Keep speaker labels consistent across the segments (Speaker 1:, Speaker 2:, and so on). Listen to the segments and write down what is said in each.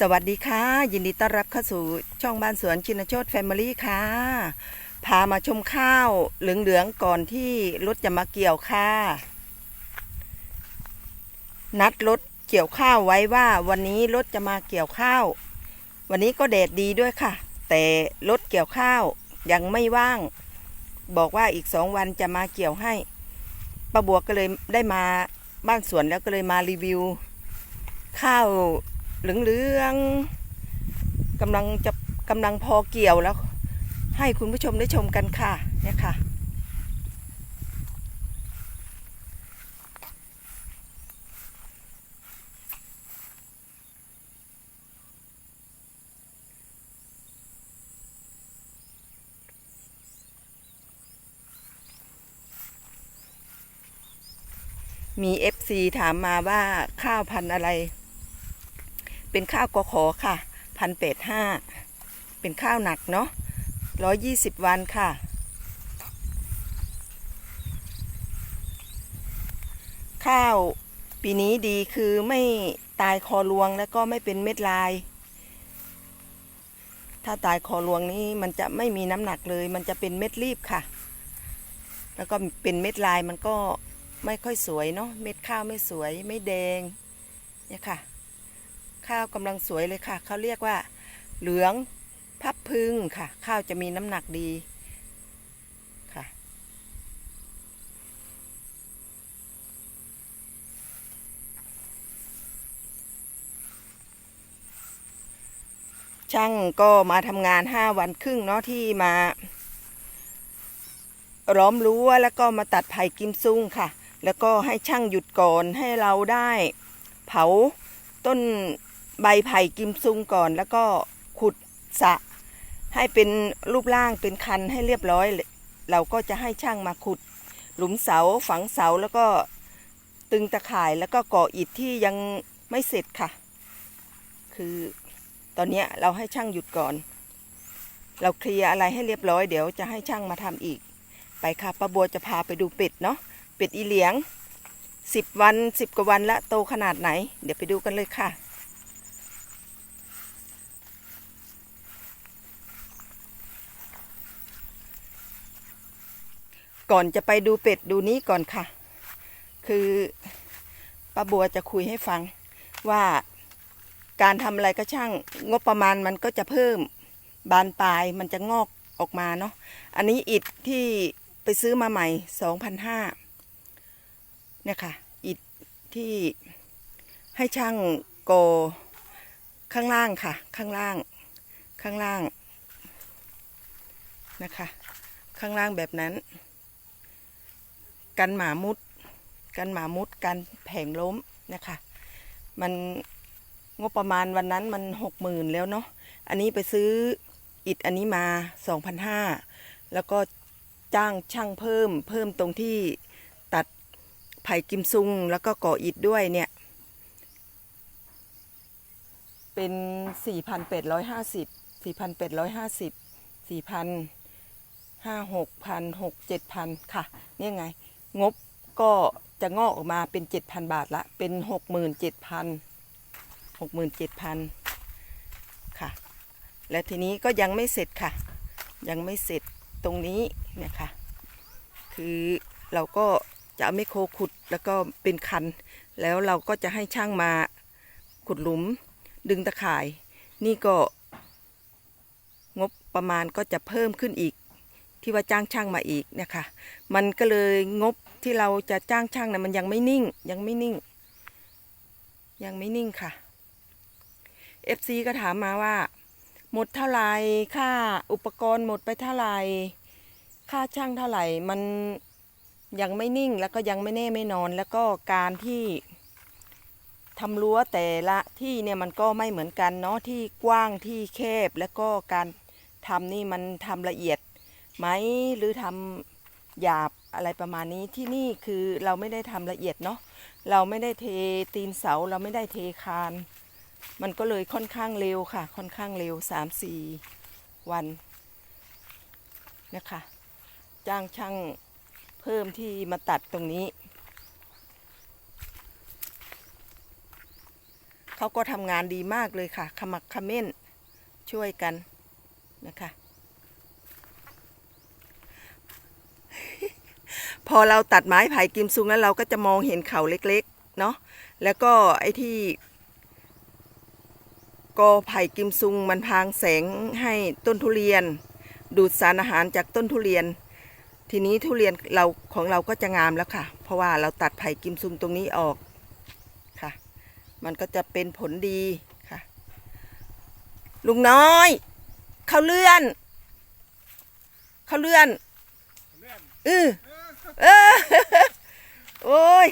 Speaker 1: สวัสดีค่ะ ยินดีต้อนรับเข้าสู่ช่องบ้านสวนชินโชตแฟมิลี่ค่ะ พามาชมข้าวเหลืองๆก่อนที่รถจะมาเกี่ยวค่ะ นัดรถเกี่ยวข้าวไว้ว่าวันนี้รถจะมาเกี่ยวข้าว วันนี้ก็แดดดีด้วยค่ะ แต่รถเกี่ยวข้าวยังไม่ว่าง บอกว่าอีกสองวันจะมาเกี่ยวให้ป้าบัวก็เลยได้มาบ้านสวนแล้วก็เลยมารีวิว ข้าว เหลืองๆกำลังจะกำลังพอเกี่ยวแล้ว ให้คุณผู้ชมได้ชมกันค่ะเนี่ยค่ะ มี FC ถามมาว่าข้าวพันธุ์อะไร เป็นข้าวกอขอค่ะพันเป็ดห้าเป็นข้าวหนักเนาะร้อยยี่สิบวันค่ะ ข้าวปีนี้ดีคือไม่ตายคอรวงแล้วก็ไม่เป็นเม็ดลาย ถ้าตายคอรวงนี้มันจะไม่มีน้ำหนักเลย มันจะเป็นเม็ดรีบค่ะ แล้วก็เป็นเม็ดลายมันก็ไม่ค่อยสวยเนาะเม็ดข้าวไม่สวยไม่แดงเนี่ยค่ะ ข้าวกำลังสวยเลยค่ะ เขาเรียกว่า เหลืองพับพึ่งค่ะ ข้าวจะมีน้ำหนักดีค่ะ ช่างก็มาทำงานห้าวันครึ่งเนาะที่มาล้อมรั้วแล้วก็มาตัดไผ่กิมซุงค่ะ แล้วก็ให้ช่างหยุดก่อนให้เราได้ เผาต้น ใบไผ่กิมซุงก่อน แล้วก็ขุดสะ ให้เป็นรูปร่างเป็นคันให้เรียบร้อย เราก็จะให้ช่างมาขุด หลุมเสาฝังเสาแล้วก็ตึงตะข่ายแล้วก็ก่ออิฐที่ยังไม่เสร็จค่ะ คือตอนนี้เราให้ช่างหยุดก่อน เราเคลียร์อะไรให้เรียบร้อยเดี๋ยวจะให้ช่างมาทำอีก ไปค่ะป้าบัวจะพาไปดูเป็ดเนาะเป็ดอีเหลียงสิบวันสิบกว่าวันละโตขนาดไหน เดี๋ยวไปดูกันเลยค่ะ ก่อนจะไปดูเป็ดดูนี้ก่อนค่ะ คือป้าบัวจะคุยให้ฟังว่าการทำอะไรก็ช่างงบประมาณมันก็จะเพิ่มบานปลายมันจะงอกออกมาเนาะอันนี้อิฐที่ไปซื้อมาใหม่สองพันห้าเนี่ยค่ะอิฐที่ให้ช่างโกข้างล่างค่ะ ข้างล่าง ข้างล่างนะคะ ข้างล่างแบบนั้น กันหมามุด กันหมามุดกันแผงล้มนะคะ มันงบประมาณวันนั้นมันหกหมื่นแล้วเนาะอันนี้ไปซื้ออิฐอันนี้มาสองพันห้าแล้วก็จ้างช่างเพิ่มเพิ่มตรงที่ตัดไผ่กิมซุง แล้วก็ก่ออิฐด้วยเนี่ย เป็นสี่พันแปดร้อยห้าสิบสี่พันแปดร้อยห้าสิบสี่พันห้าหกพันหกเจ็ดพันค่ะเนี่ยไง งบก็จะงอกออกมาเป็นเจ็ดพันบาทละ เป็นหกหมื่นเจ็ดพันหกหมื่นเจ็ดพันค่ะ และทีนี้ก็ยังไม่เสร็จค่ะ ยังไม่เสร็จตรงนี้เนี่ยค่ะ คือเราก็จะเอาไมโครขุดแล้วก็เป็นคัน แล้วเราก็จะให้ช่างมาขุดหลุมดึงตะข่าย นี่ก็งบประมาณก็จะเพิ่มขึ้นอีก ที่ว่าจ้างช่างมาอีกเนี่ยค่ะมันก็เลยงบที่เราจะจ้างช่างนะมันยังไม่นิ่ง ยังไม่นิ่ง ยังไม่นิ่งค่ะ FC ก็ถามมาว่า หมดเท่าไหร่ค่าอุปกรณ์หมดไปเท่าไหร่ค่าช่างเท่าไหร่มันยังไม่นิ่งแล้วก็ยังไม่แน่ไม่นอน แล้วก็การที่ทำรั้วแต่ละที่เนี่ยมันก็ไม่เหมือนกันเนาะที่กว้างที่แคบแล้วก็การทำนี่มันทำละเอียด ไหมหรือทำหยาบอะไรประมาณนี้ที่นี่คือเราไม่ได้ทำละเอียดเนาะเราไม่ได้เทตีนเสาเราไม่ได้เทคาน มันก็เลยค่อนข้างเร็วค่ะ ค่อนข้างเร็วสามสี่วันนะคะจ้างช่างเพิ่มที่มาตัดตรงนี้ เขาก็ทำงานดีมากเลยค่ะขมักเขม้นช่วยกันนะคะ พอเราตัดไม้ไผ่กิมซุงแล้วเราก็จะมองเห็นเขาเล็กๆเนาะแล้วก็ไอ้ที่กอไผ่กิมซุงมันพรางแสงให้ต้นทุเรียน ดูดสารอาหารจากต้นทุเรียน ทีนี้ทุเรียนเราของเราก็จะงามแล้วค่ะ เพราะว่าเราตัดไผ่กิมซุงตรงนี้ออกค่ะ มันก็จะเป็นผลดีค่ะ ลุงน้อย เขาเลื่อน เขาเลื่อนเออ เออโอ้ย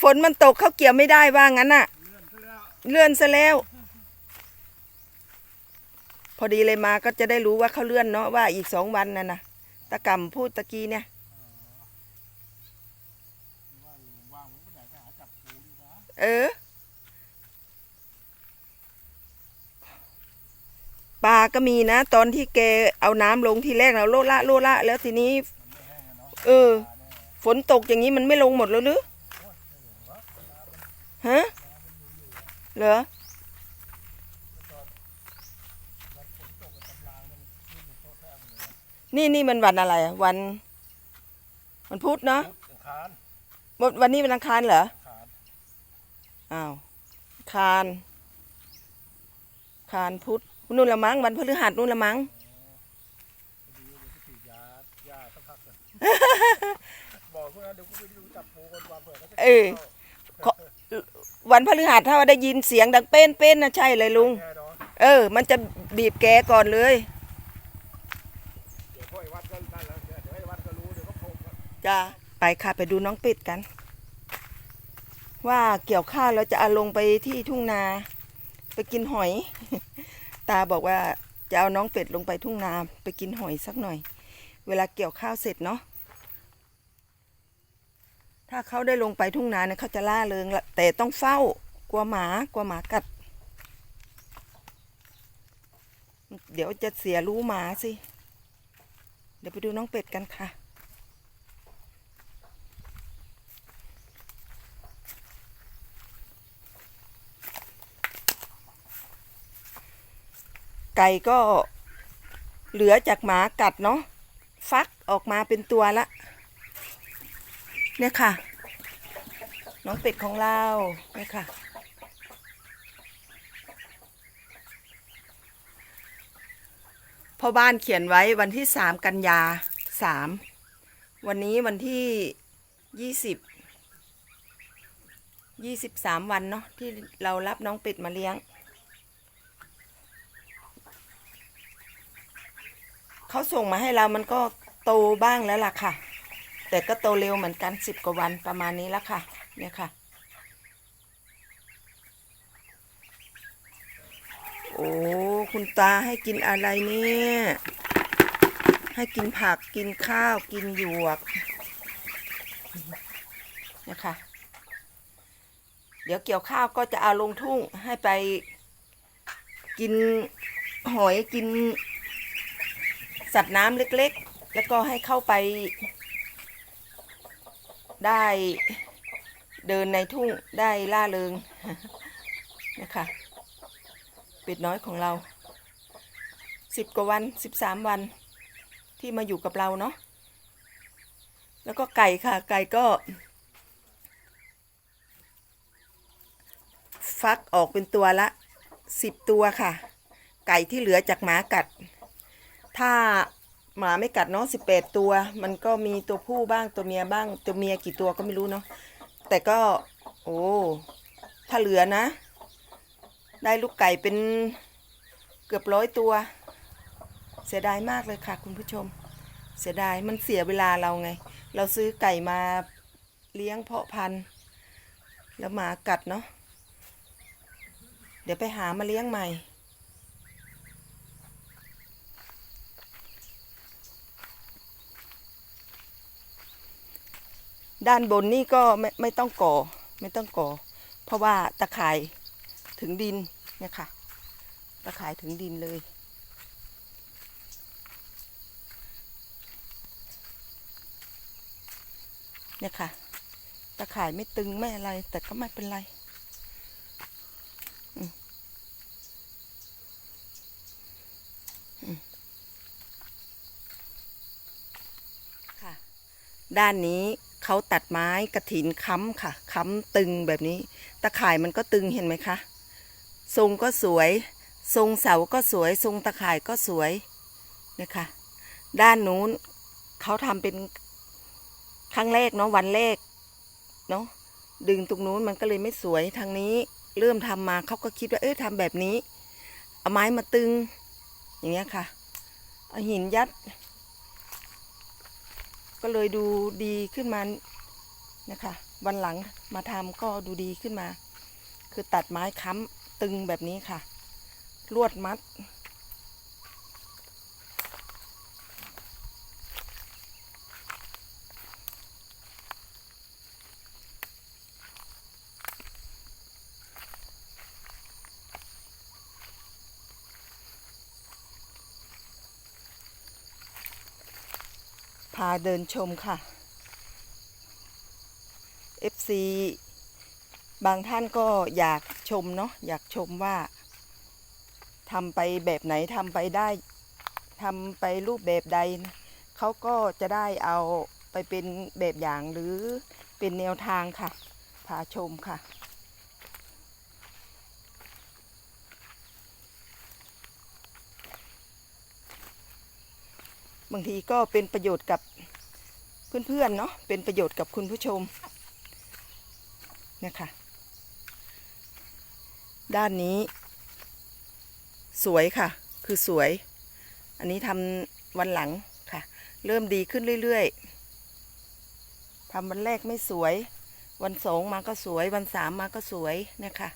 Speaker 1: ฝนมันตกเขาเกี่ยวไม่ได้ว่างั้นน่ะ เลื่อนซะแล้ว พอดีเลยมาก็จะได้รู้ว่าเขาเลื่อนเนาะว่าอีกสองวันน่ะนะตะกำพูดตะกี้เนี่ยเออปลาก็มีนะ ตอนที่แกเอาน้ำลงทีแรกเราโลละโลละ แล้วทีนี้ เออ ฝนตกอย่างนี้มันไม่ลงหมดแล้วหรือฮะเหรอนี่นี่มันวันอะไรวันวันพุธเนาะวันวันนี้เป็นอังคารเหรอ
Speaker 2: อา้า
Speaker 1: วอังคารอังคารพุธนู่นละมั้งวันพฤหัสนู่นละมั้ง
Speaker 2: ดีเดี๋ยวก็ฉีดยายาสักพักก่อน บอกพวกนั้นเดี๋ยวกูไปดูจับปูคนวางเผื่อเขาจะ
Speaker 1: เออ วันพฤหัสถ้าว่าได้ยินเสียงดังเป้นเป้นนะใช่เลยลุง
Speaker 2: แน่นอน
Speaker 1: เออ มันจะบีบแกก่อนเลย
Speaker 2: เดี๋ยวพ่อไอ้วัดก็นั่นแล้วเดี๋ยวไอ้วัดก็รู้เดี๋ยวก็โผล่มา
Speaker 1: จ้าไปค่ะไปดูน้องเป็ดกัน ว่าเกี่ยวข้าวเราจะเอาลงไปที่ทุ่งนา ไปกินหอย ตาบอกว่าจะเอาน้องเป็ดลงไปทุ่งนา ไปกินหอยสักหน่อย เวลาเกี่ยวข้าวเสร็จเนาะถ้าเขาได้ลงไปทุ่งนาเนี่ยเขาจะล่าเริงละแต่ต้องเฝ้ากลัวหมากลัวหมากัด เดี๋ยวจะเสียรู้หมาสิ เดี๋ยวไปดูน้องเป็ดกันค่ะไก่ก็เหลือจากหมากัดเนาะ ฟักออกมาเป็นตัวละ เนี่ยค่ะ น้องเป็ดของเราเนี่ยค่ะ พ่อบ้านเขียนไว้วันที่สามกันยาสามวันนี้วันที่ยี่สิบยี่สิบสามวันเนาะที่เรารับน้องเป็ดมาเลี้ยง เขาส่งมาให้เรามันก็โตบ้างแล้วล่ะค่ะ แต่ก็โตเร็วเหมือนกันสิบกว่าวันประมาณนี้แล้วค่ะ เนี่ยค่ะ โอ้คุณตาให้กินอะไรเนี่ย ให้กินผักกินข้าวกินหยวกเนี่ยค่ะเดี๋ยวเกี่ยวข้าวก็จะเอาลงทุ่งให้ไปกินหอยกิน สัตว์น้ำเล็กๆ แล้วก็ให้เข้าไป ได้เดินในทุ่งได้ล่าเริงนะคะเป็ดน้อยของเราสิบกว่าวันสิบสามวันที่มาอยู่กับเราเนาะแล้วก็ไก่ค่ะ ไก่ก็ ฟักออกเป็นตัวละสิบตัวค่ะ ไก่ที่เหลือจากหมากัด ถ้าหมาไม่กัดเนาะสิบแปดตัว มันก็มีตัวผู้บ้างตัวเมียบ้าง ตัวเมียกี่ตัวก็ไม่รู้เนาะแต่ก็ โอ้ถ้าเหลือนะ ได้ลูกไก่เป็นเกือบร้อยตัว เสียดายมากเลยค่ะ คุณผู้ชม เสียดายมันเสียเวลาเราไง เราซื้อไก่มาเลี้ยงเพาะพันธุ์ แล้วหมากัดเนาะเดี๋ยวไปหามาเลี้ยงใหม่ ด้านบนนี่ก็ไม่ไม่ต้องก่อไม่ต้องก่อ เพราะว่าตะข่ายถึงดินเนี่ยค่ะ ตะข่ายถึงดินเลย เนี่ยค่ะ ตะข่ายไม่ตึงไม่อะไร แต่ก็ไม่เป็นไรค่ะด้านนี้ เขาตัดไม้กระถินค้ำค่ะ ค้ำตึงแบบนี้ ตะข่ายมันก็ตึงเห็นไหมคะ ทรงก็สวย ทรงเสาก็สวย ทรงตะข่ายก็สวยนะคะ ด้านนู้นเขาทำเป็นครั้งแรกเนาะวันแรกเนาะดึงตรงนู้นมันก็เลยไม่สวยทางนี้ เริ่มทำมาเขาก็คิดว่าเออทำแบบนี้ เอาไม้มาตึง อย่างเงี้ยค่ะเอาหินยัด ก็เลยดูดีขึ้นมานะคะ วันหลังมาทำก็ดูดีขึ้นมา คือตัดไม้ค้ำตึงแบบนี้ค่ะ ลวดมัด พาเดินชมค่ะ FC บางท่านก็อยากชมเนาะอยากชมว่าทำไปแบบไหนทำไปได้ทำไปรูปแบบใด เขาก็จะได้เอาไปเป็นแบบอย่างหรือเป็นแนวทางค่ะ พาชมค่ะ บางทีก็เป็นประโยชน์กับเพื่อนๆเนาะเป็นประโยชน์กับคุณผู้ชมเนี่ยค่ะ ด้านนี้ สวยค่ะ คือสวย อันนี้ทำวันหลังค่ะ เริ่มดีขึ้นเรื่อยๆทำวันแรกไม่สวย วันสองมาก็สวย วันสามมาก็สวยเนี่ยค่ะ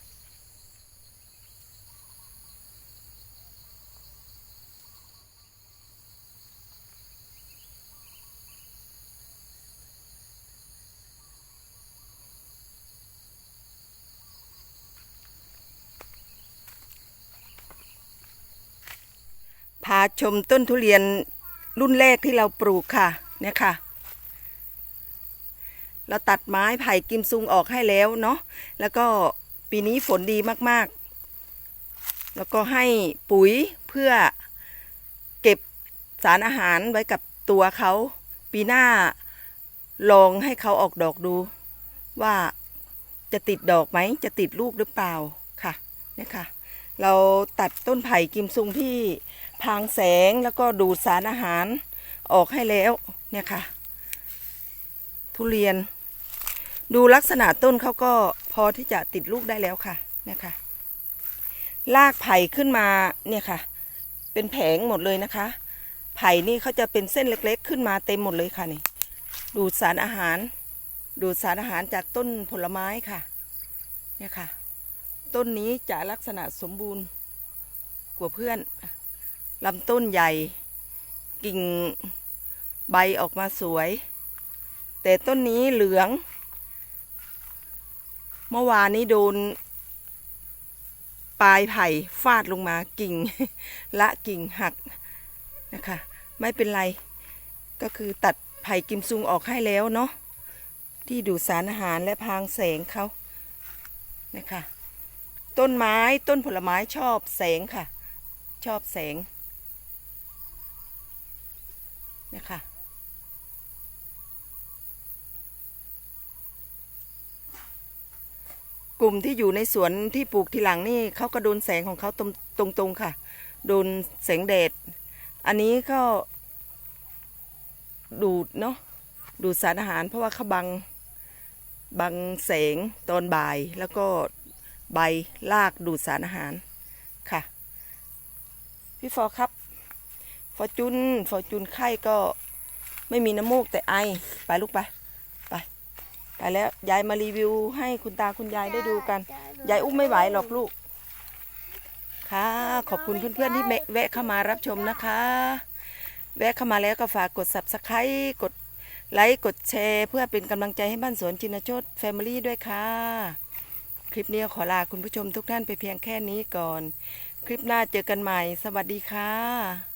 Speaker 1: ชมต้นทุเรียนรุ่นแรกที่เราปลูกค่ะ เนี่ยค่ะ เราตัดไม้ไผ่กิมซุงออกให้แล้วเนาะ แล้วก็ปีนี้ฝนดีมากๆ แล้วก็ให้ปุ๋ยเพื่อเก็บสารอาหารไว้กับตัวเขา ปีหน้าลองให้เขาออกดอกดู ว่าจะติดดอกไหม จะติดลูกหรือเปล่าค่ะเนี่ยค่ะ เราตัดต้นไผ่กิมซุงที่ พางแสงแล้วก็ดูดสารอาหารออกให้แล้วเนี่ยค่ะ ทุเรียน ดูลักษณะต้นเขาก็พอที่จะติดลูกได้แล้วค่ะเนี่ยค่ะลากไผ่ขึ้นมาเนี่ยค่ะ เป็นแผงหมดเลยนะคะ ไผ่นี่เขาจะเป็นเส้นเล็กๆ ขึ้นมาเต็มหมดเลยค่ะนี่ดูดสารอาหาร ดูดสารอาหารจากต้นผลไม้ค่ะเนี่ยค่ะ ต้นนี้จะลักษณะสมบูรณ์กว่าเพื่อน ลำต้นใหญ่ กิ่งใบออกมาสวย แต่ต้นนี้เหลือง เมื่อวานนี้โดน ปลายไผ่ฟาดลงมากิ่ง ละกิ่งหักนะคะ ไม่เป็นไร ก็คือตัดไผ่กิมซุงออกให้แล้วเนาะที่ดูดสารอาหารและพรางแสงเขานะคะ ต้นไม้ต้นผลไม้ชอบแสงค่ะ ชอบแสง นะคะกลุ่มที่อยู่ในสวนที่ปลูกทีหลังนี่เขาก็โดนแสงของเขาตรงตรงๆค่ะ โดนแสงแดด อันนี้ก็ดูดเนาะดูดสารอาหาร เพราะว่าเขาบังบังแสงตอนบ่ายแล้วก็ใบลากดูดสารอาหารค่ะ พี่ฟอครับ ฟอจุนฟอจุนไข้ก็ไม่มีน้ำมูกแต่ไอ ไปลูกไป ไป ไปแล้ว ยายมารีวิวให้คุณตาคุณยายได้ดูกัน ยายอุ้มไม่ไหวหรอกลูก ค่ะ ขอบคุณเพื่อนๆที่แวะเข้ามารับชมนะคะ แวะเข้ามาแล้วก็ฝากกด subscribe กดไลค์กดแชร์เพื่อเป็นกำลังใจให้บ้านสวนจินโชตแฟมิลี่ด้วยค่ะ คลิปนี้ขอลาคุณผู้ชมทุกท่านไปเพียงแค่นี้ก่อน คลิปหน้าเจอกันใหม่ สวัสดีค่ะ